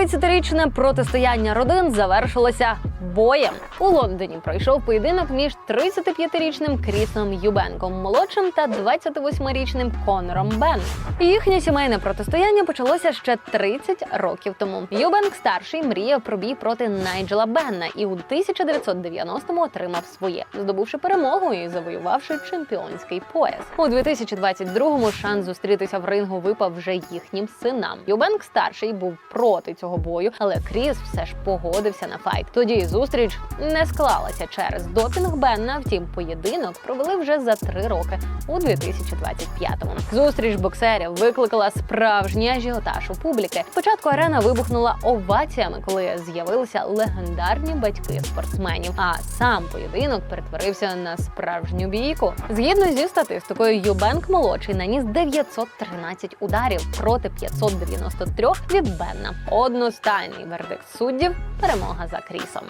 30-річне протистояння родин завершилося боєм. У Лондоні пройшов поєдинок між 35-річним Крісом Юбенком молодшим та 28-річним Конором Бен. Їхнє сімейне протистояння почалося ще 30 років тому. Юбенк старший мріяв про бій проти Найджела Бенна і у 1990-му отримав своє, здобувши перемогу і завоювавши чемпіонський пояс. У 2022-му шанс зустрітися в рингу випав вже їхнім синам. Юбенк старший був проти цього бою, але Кріс все ж погодився на файт. Тоді зустріч не склалася через допінг Бенна. Втім, поєдинок провели вже за три роки у 2025-му. Зустріч боксерів викликала справжній ажіотаж у публіки. Спочатку арена вибухнула оваціями, коли з'явилися легендарні батьки спортсменів. А сам поєдинок перетворився на справжню бійку. Згідно зі статистикою, Юбенк молодший наніс 913 ударів проти 593 від Бенна. Одностайний вердикт суддів перемога за Крісом.